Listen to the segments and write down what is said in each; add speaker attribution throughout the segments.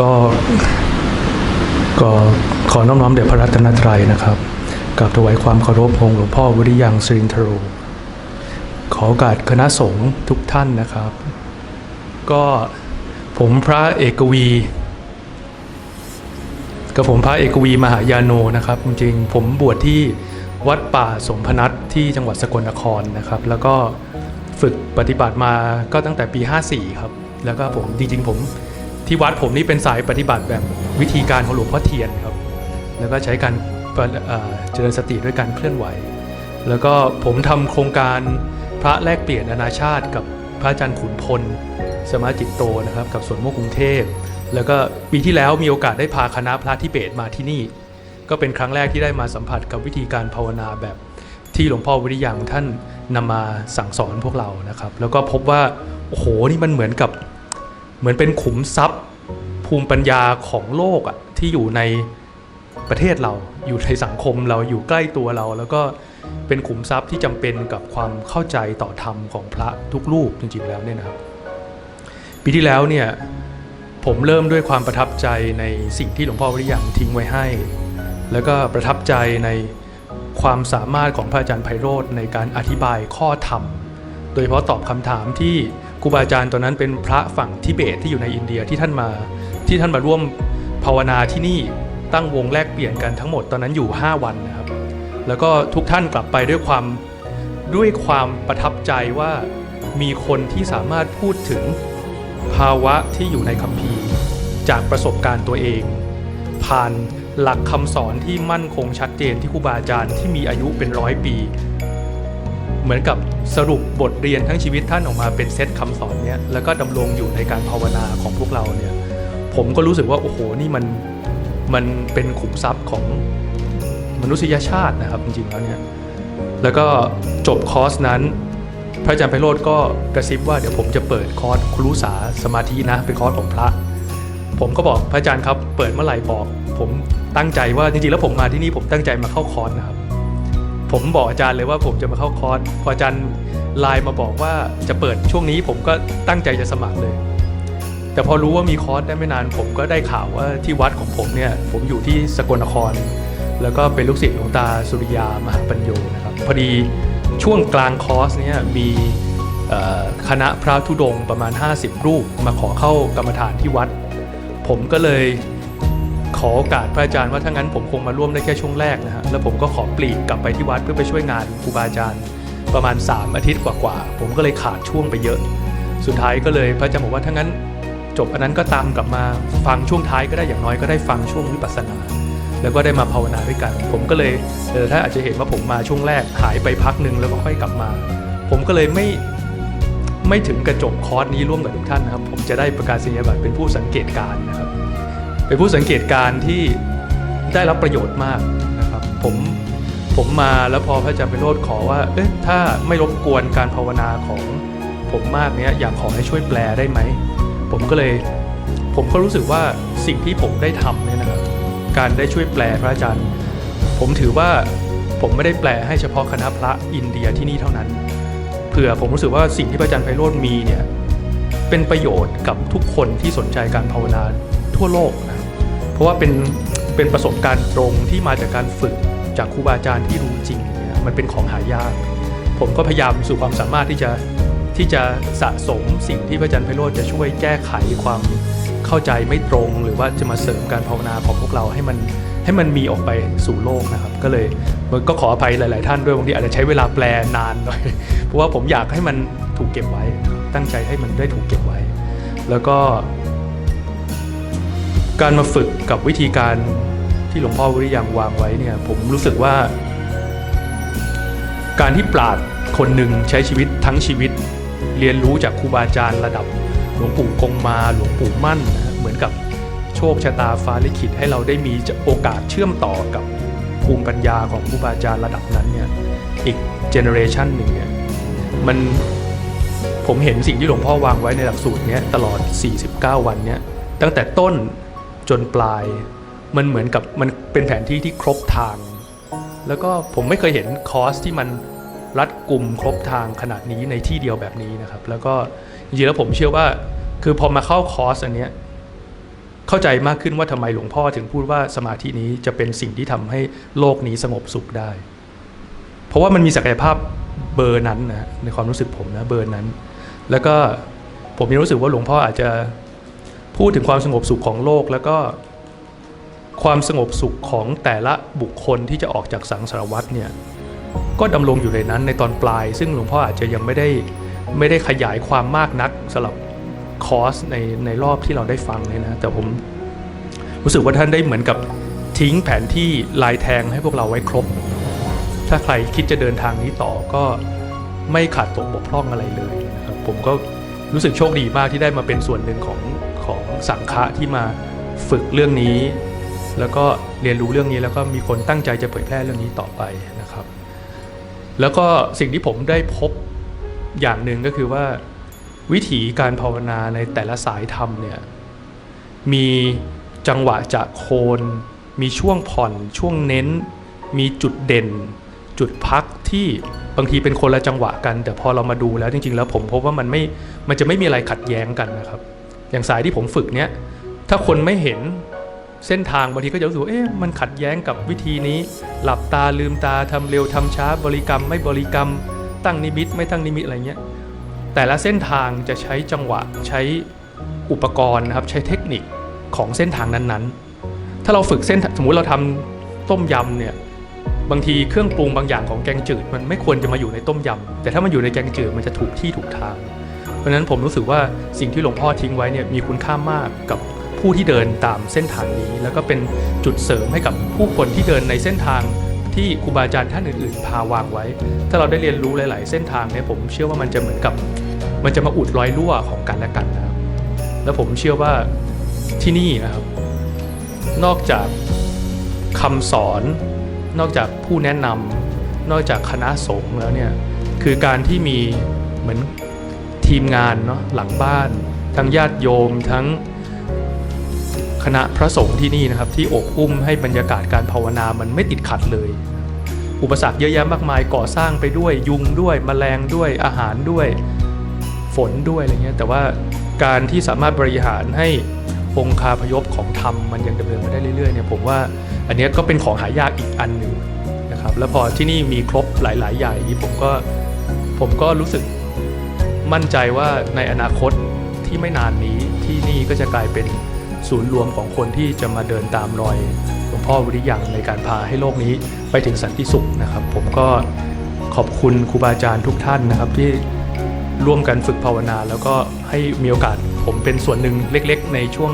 Speaker 1: ก็ก็ขอน้อมน้อมเดชพระรัตนตรัยนะครับกราบถวายความเคารพองค์หลวงพ่อวิริยังสรินทโรขอโอกาสคณะสงฆ์ทุกท่านนะครับ ก็ผมพระเอกวีกับผมพระเอกวีมหายาโนนะครับ จริงๆผมบวชที่วัดป่าสมพนัทที่จังหวัดสกลนครนะครับ แล้วก็ฝึกปฏิบัติมาก็ตั้งแต่ปี 54 ครับ แล้วก็ผมจริงๆผม ที่วัดผมนี่เป็นสายปฏิบัติแบบวิธีการของหลวงพ่อเทียนครับ แล้วก็ใช้การเจริญสติด้วยการเคลื่อนไหว แล้วก็ผมทำโครงการพระแลกเปลี่ยนนานาชาติ กับพระอาจารย์ขุนพล สมาจิตโตนะครับ กับสวนโมกกรุงเทพ แล้วก็ปีที่แล้วมีโอกาสได้พาคณะพระทิเบตมาที่นี่ ก็เป็นครั้งแรกที่ได้มาสัมผัสกับวิธีการภาวนาแบบที่หลวงพ่อวิริยังท่านนำมาสั่งสอนพวกเรานะครับ แล้วก็พบว่าโอ้โหนี่มันเหมือนกับ เหมือนเป็นขุมทรัพย์ภูมิปัญญาของโลกอะที่อยู่ในประเทศเราอยู่ในสังคมเราอยู่ใกล้ตัวเรา แล้วก็เป็นขุมทรัพย์ที่จำเป็นกับความเข้าใจต่อธรรมของพระทุกรูปจริงๆแล้วเนี่ยนะครับ ปีที่แล้วเนี่ยผมเริ่มด้วยความประทับใจในสิ่งที่หลวงพ่อวิริยังทิ้งไว้ให้ แล้วก็ประทับใจในความสามารถของพระอาจารย์ไพโรธในการอธิบายข้อธรรม โดยเฉพาะตอบคำถามที่ ครูบาอาจารย์ตอนนั้นเป็นพระฝั่งทิเบตที่อยู่ในอินเดียที่ท่านมาที่ท่านมาร่วมภาวนาที่นี่ตั้งวงแลกเปลี่ยนกันทั้งหมดตอนนั้นอยู่ 5 วันนะครับ แล้วก็ทุกท่านกลับไปด้วยความด้วยความประทับใจว่ามีคนที่สามารถพูดถึงภาวะที่อยู่ในคัมภีร์ จากประสบการณ์ตัวเอง ผ่านหลักคำสอนที่มั่นคงชัดเจนที่ครูบาอาจารย์ที่มีอายุเป็นร้อยปี เหมือนกับสรุปบทเรียนทั้งชีวิตท่านออกมาเป็นเซตคำสอนเนี้ยแล้วก็ดำรงอยู่ในการภาวนาของพวกเราเนี่ยผมก็รู้สึกว่าโอ้โหนี่มันมันเป็นขุมทรัพย์ของมนุษยชาตินะครับจริงๆแล้วเนี่ยแล้วก็จบคอร์สนั้น พระอาจารย์ไพโรธก็กระซิบว่าเดี๋ยวผมจะเปิดคอร์สครูสาสมาธินะเป็นคอร์สของพระ ผมก็บอกพระอาจารย์ครับเปิดเมื่อไหร่บอก ผมตั้งใจว่าจริงๆแล้วผมมาที่นี่ผมตั้งใจมาเข้าคอร์สนะครับ ผมบอกอาจารย์เลยว่าผมจะมาเข้าคอร์สพออาจารย์ไลน์มาบอกว่าจะเปิดช่วงนี้ผมก็ตั้งใจจะสมัครเลย แต่พอรู้ว่ามีคอร์สได้ไม่นาน ผมก็ได้ข่าวว่าที่วัดของผมเนี่ยผมอยู่ที่สกลนคร แล้วก็เป็นลูกศิษย์หลวงตาสุริยามหาปัญโยนะครับพอดีช่วงกลางคอร์สเนี่ยมีคณะพระธุดงประมาณ 50 รูปมาขอเข้ากรรมฐานที่วัด ผมก็เลย ขอโอกาสพระอาจารย์ว่าถ้างั้นผมคงมาร่วมได้แค่ช่วงแรกนะฮะแล้วผมก็ขอปลีกกลับไปที่วัดเพื่อไปช่วยงานครูบาอาจารย์ ประมาณ 3 อาทิตย์กว่าๆผมก็เลยขาดช่วงไปเยอะ สุดท้ายก็เลยพระอาจารย์บอกว่าถ้างั้น จบอันนั้นก็ตามกลับมาฟังช่วงท้ายก็ได้อย่างน้อยก็ได้ฟังช่วงวิปัสสนา แล้วก็ได้มาภาวนาด้วยกัน ผมก็เลยเออถ้าอาจจะเห็นว่าผมมาช่วงแรกหายไปพักหนึ่งแล้วก็ค่อยกลับมา ผมก็เลยไม่ไม่ถึงกระจบคอร์สนี้ร่วมกับทุกท่านนะครับ ผมจะได้ประกาศนียบัตรเป็นผู้สังเกตการณ์นะครับ เป็นผู้สังเกตการที่ได้รับประโยชน์มากนะครับผมผมมาแล้วพอพระอาจารย์ไปโรดขอว่าเอ๊ะถ้าไม่รบกวนการภาวนาของผมมากเนี้ยอยากขอให้ช่วยแปลได้ไหม ผมก็เลยผมก็รู้สึกว่าสิ่งที่ผมได้ทำเนี่ยนะครับการได้ช่วยแปลพระอาจารย์ ผมถือว่าผมไม่ได้แปลให้เฉพาะคณะพระอินเดียที่นี่เท่านั้นเผื่อผมรู้สึกว่าสิ่งที่พระอาจารย์ไพโรธมีเนี่ยเป็นประโยชน์กับทุกคนที่สนใจการภาวนาทั่วโลกนะ เพราะว่าเป็นเป็นประสบการณ์ตรงที่มาจากการฝึกจากครูบาอาจารย์ที่รู้จริงเนี่ยมันเป็นของหายาก ผมก็พยายามสู่ความสามารถที่จะที่จะสะสมสิ่งที่พระอาจารย์ไพโรธจะช่วยแก้ไขความเข้าใจไม่ตรง หรือว่าจะมาเสริมการภาวนาของพวกเราให้มันให้มันมีออกไปสู่โลกนะครับ ก็เลยมันก็ขออภัยหลาย ๆ ท่านด้วยบางทีอาจจะใช้เวลาแปลนานหน่อย เพราะว่าผมอยากให้มันถูกเก็บไว้ ตั้งใจให้มันได้ถูกเก็บไว้ แล้วก็ การมาฝึกกับวิธีการที่หลวงพ่อวิริยังวางไว้เนี่ยผมรู้สึกว่า การที่ปราดคนหนึ่งใช้ชีวิตทั้งชีวิต เรียนรู้จากครูบาอาจารย์ระดับ หลวงปู่กงมาหลวงปู่มั่นนะเหมือนกับโชคชะตาฟ้าลิขิตให้เราได้มีโอกาสเชื่อมต่อกับภูมิปัญญาของครูบาอาจารย์ระดับนั้นเนี่ยอีกเจเนอเรชันหนึ่งเนี่ยมันผมเห็นสิ่งที่หลวงพ่อวางไว้ในหลักสูตรนี้ตลอด 49 วันเนี้ยตั้งแต่ต้น จนปลาย มันเหมือนกับมันเป็นแผนที่ที่ครบทาง แล้วก็ผมไม่เคยเห็นคอร์สที่มันรัดกลุ่มครบทางขนาดนี้ในที่เดียวแบบนี้นะครับ แล้วก็จริงๆแล้วผมเชื่อว่าคือพอมาเข้าคอร์สอันเนี้ยเข้าใจมากขึ้นว่าทำไมหลวงพ่อถึงพูดว่าสมาธินี้จะเป็นสิ่งที่ทำให้โลกนี้สงบสุขได้ เพราะว่ามันมีศักยภาพเบอร์นั้นนะในความรู้สึกผมนะเบอร์นั้น แล้วก็ผมยังรู้สึกว่าหลวงพ่ออาจจะ พูดถึงความสงบสุขของโลกแล้วก็ความสงบสุขของแต่ละบุคคลที่จะออกจากสังสารวัฏเนี่ยก็ดำรงอยู่ในนั้นในตอนปลาย ซึ่งหลวงพ่ออาจจะยังไม่ได้ไม่ได้ขยายความมากนักสำหรับคอร์สในในรอบที่เราได้ฟังเนี่ยนะแต่ผมรู้สึกว่าท่านได้เหมือนกับทิ้งแผนที่ลายแทงให้พวกเราไว้ครบ ถ้าใครคิดจะเดินทางนี้ต่อก็ไม่ขาดตกบกพร่องอะไรเลยนะครับผมก็รู้สึกโชคดีมากที่ได้มาเป็นส่วนหนึ่งของ ของสังฆะที่มาฝึกเรื่องนี้ แล้วก็เรียนรู้เรื่องนี้แล้วก็มีคนตั้งใจจะเผยแพร่เรื่องนี้ต่อไปนะครับ แล้วก็สิ่งที่ผมได้พบอย่างหนึ่งก็คือว่า วิถีการภาวนาในแต่ละสายธรรมเนี่ยมีจังหวะจะโคน มีช่วงผ่อนช่วงเน้น มีจุดเด่น จุดพักที่บางทีเป็นคนละจังหวะกัน แต่พอเรามาดูแล้วจริง ๆ แล้วผมพบว่ามันไม่มันจะไม่มีอะไรขัดแย้งกันนะครับ อย่างสายที่ผมฝึกเนี้ยถ้าคนไม่เห็นเส้นทางบางทีก็จะรู้สึกเอ๊ะมันขัดแย้งกับวิธีนี้ หลับตาลืมตาทำเร็วทำช้าบริกรรม ไม่บริกรรม ตั้งนิมิตไม่ตั้งนิมิตอะไรเงี้ยแต่ละเส้นทางจะใช้จังหวะใช้อุปกรณ์นะครับใช้เทคนิคของเส้นทางนั้นๆ ถ้าเราฝึกเส้นสมมุติเราทำต้มยำเนี่ยบางทีเครื่องปรุงบางอย่างของแกงจืด มันไม่ควรจะมาอยู่ในต้มยำแต่ถ้ามันอยู่ในแกงจืดมันจะถูกที่ถูกทาง เพราะฉะนั้นผมรู้สึกว่าสิ่งที่หลวงพ่อทิ้งไว้เนี่ยมีคุณค่ามากกับผู้ที่เดินตามเส้นทางนี้ แล้วก็เป็นจุดเสริมให้กับผู้คนที่เดินในเส้นทางที่ครูบาอาจารย์ท่านอื่นๆ พาวางไว้ ถ้าเราได้เรียนรู้หลาย ๆ เส้นทางเนี่ยผมเชื่อว่ามันจะเหมือนกับ มันจะมาอุดรอยรั่วของกันและกันนะครับแล้วผมเชื่อว่าที่นี่นะครับ นอกจากคำสอน นอกจากผู้แนะนำนอกจากคณะสงฆ์แล้วเนี่ยคือการที่มีเหมือน ทีมงานเนาะหลังบ้าน ทั้งญาติโยมทั้งคณะพระสงฆ์ที่นี่นะครับที่อบอุ้มให้บรรยากาศการภาวนามันไม่ติดขัดเลย อุปสรรคเยอะแยะมากมายก่อสร้างไปด้วยยุงด้วยแมลงด้วยอาหารด้วยฝนด้วยอะไรเงี้ยแต่ว่าการที่สามารถบริหารให้องคาพยพของธรรมมันยังดำเนินมาได้เรื่อยๆเนี่ยผมว่าอันนี้ก็เป็นของหายากอีกอันหนึ่งนะครับแล้วพอที่นี่มีครบหลายๆ อย่างนี้ผมก็ผมก็รู้สึก มั่นใจว่าในอนาคตที่ไม่นานนี้ที่นี่ก็จะกลายเป็นศูนย์รวมของคนที่จะมาเดินตามรอยหลวงพ่อวิริยังในการพาให้โลกนี้ไปถึงสันติสุขนะครับ ผมก็ขอบคุณครูบาอาจารย์ทุกท่านนะครับที่ร่วมกันฝึกภาวนา แล้วก็ให้มีโอกาสผมเป็นส่วนหนึ่งเล็ก ๆ ในช่วง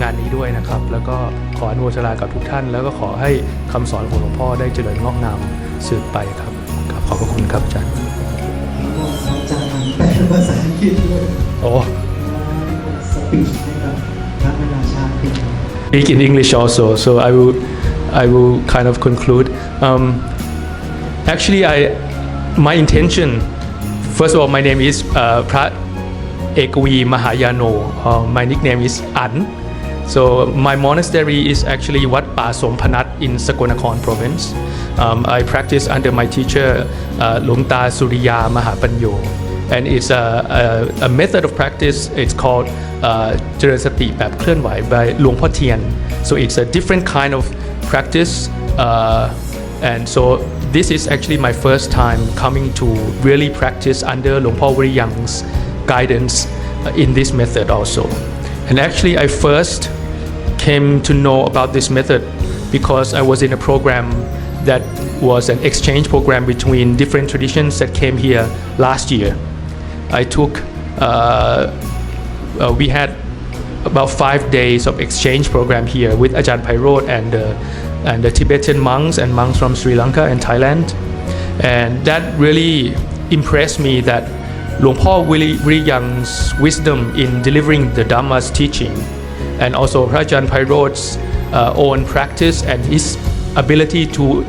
Speaker 1: งานนี้ด้วยนะครับ แล้วก็ขออนุโมทนากับทุกท่าน แล้วก็ขอให้คำสอนของหลวงพ่อได้เจริญงอกงามสืบไปครับขอบพระคุณครับอาจารย์
Speaker 2: ภาษาอังกฤษด้วย
Speaker 1: โอ้
Speaker 2: สปีชให้กับพระนานาชาติเป็น
Speaker 1: speak in English also, so I will, I will kind of conclude. Um, actually, I, my intention, first of all, my name is uh, Prat Ekwi Mahayano. Uh, my nickname is An. So my monastery is actually Wat Pa Sompanat in Sakonakon province. Um, I practice under my teacher uh, Lung Ta Suriya Mahapanyo. And it's a, a, a method of practice. It's called uh, เจริญสติแบบเคลื่อนไหว by หลวงพ่อเทียน so it's a different kind of practice uh, and so this is actually my first time coming to really practice under หลวงพ่อวริยัง's guidance uh, in this method also and actually I first came to know about this method because I was in a program that was an exchange program between different traditions that came here last year. I took, uh, uh, we had about five days of exchange program here with Ajahn Pairot and, uh, and the Tibetan monks and monks from Sri Lanka and Thailand. And that really impressed me that Luang Por Wili Yang wisdom in delivering the Dhamma's teaching and also Rajan Pairot's uh, own practice and his ability to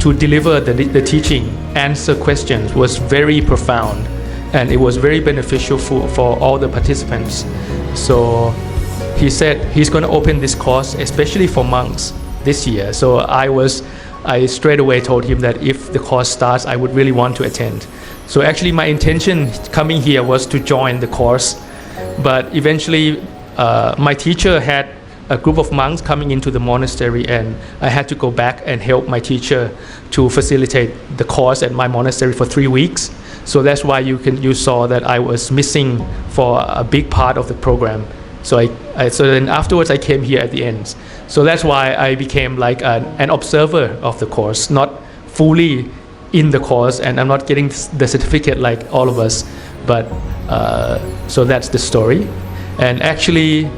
Speaker 1: to deliver the, the teaching, answer questions was very profound and it was very beneficial for, for all the participants. So he said he's going to open this course especially for monks this year. So I was I straight away told him that if the course starts, I would really want to attend. So actually, my intention coming here was to join the course, but eventually, uh, my teacher had a group of monks coming into the monastery, and I had to go back and help my teacher to facilitate the course at my monastery for three weeks. So that's why you can you saw that I was missing for a big part of the program. So I, I so then afterwards I came here at the end. So that's why I became like an, an observer of the course, not fully in the course, and I'm not getting the certificate like all of us. But uh, so that's the story. And actually,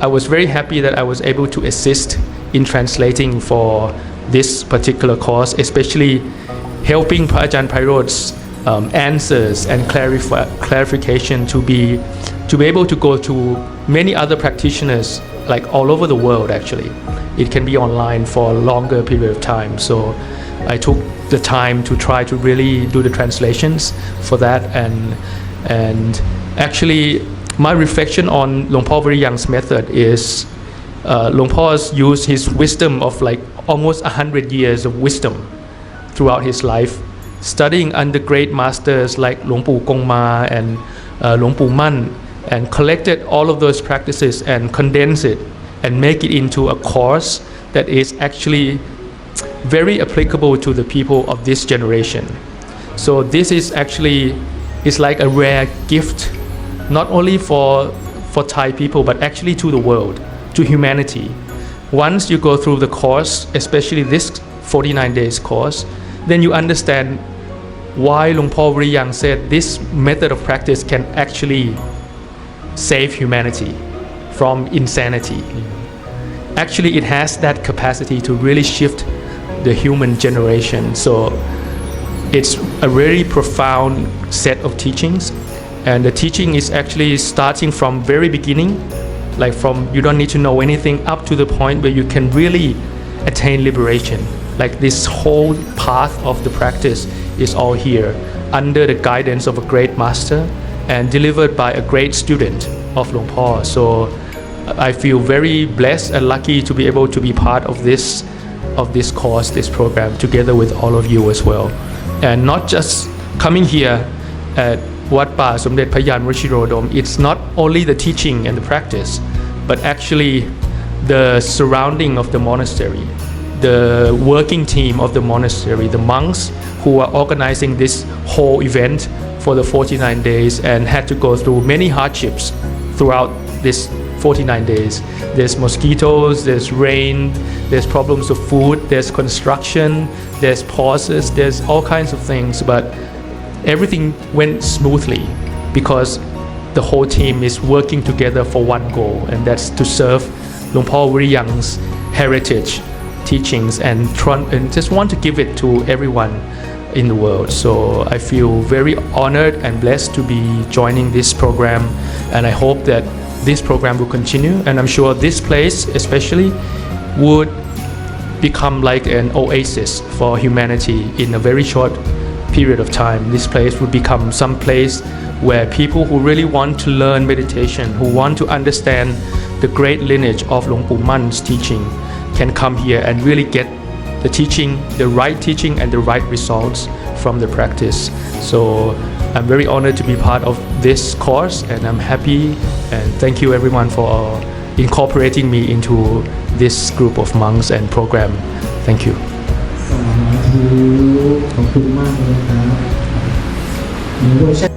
Speaker 1: I was very happy that I was able to assist in translating for this particular course, especially helping Prajan Pairod's um, answers and clarify, clarification to be to be able to go to many other practitioners like all over the world actually. It can be online for a longer period of time. So i took the time to try to really do the translations for that and and actually my reflection on Long Paul Very Young's method is uh, Long Paul's used his wisdom of like almost 100 years of wisdom throughout his life, studying under great masters like Luang Pu Gong Ma and uh, Pu Man, and collected all of those practices and condensed it and make it into a course that is actually very applicable to the people of this generation. So this is actually is like a rare gift, not only for for Thai people but actually to the world, to humanity. Once you go through the course, especially this 49 days course, then you understand why Lung Paul Young said this method of practice can actually save humanity from insanity. Actually, it has that capacity to really shift the human generation. So it's a very profound set of teachings and the teaching is actually starting from very beginning like from you don't need to know anything up to the point where you can really attain liberation like this whole path of the practice is all here under the guidance of a great master and delivered by a great student of Luang Por. So I feel very blessed and lucky to be able to be part of this of this course, this program, together with all of you as well. And not just coming here at Wat Pa Somdet Payan Rishirodom, it's not only the teaching and the practice, but actually the surrounding of the monastery, the working team of the monastery, the monks who are organizing this whole event for the 49 days and had to go through many hardships throughout this 49 days. There's mosquitoes, there's rain, there's problems of food, there's construction, there's pauses, there's all kinds of things, but everything went smoothly because the whole team is working together for one goal, and that's to serve Luang Por Very Young's heritage, teachings, and, and just want to give it to everyone in the world. So I feel very honored and blessed to be joining this program, and I hope that this program will continue. And I'm sure this place, especially, would become like an oasis for humanity in a very short period of time. This place would become some place where people who really want to learn meditation, who want to understand the great lineage of Luang Pu Man's teaching, can come here and really get the teaching, the right teaching, and the right results from the practice. So I'm very honored to be part of this course, and I'm happy and thank you everyone for incorporating me into this group of monks and program. Thank you.
Speaker 2: สาธุขอบคุณมากเลยครับในเวอร์ชัน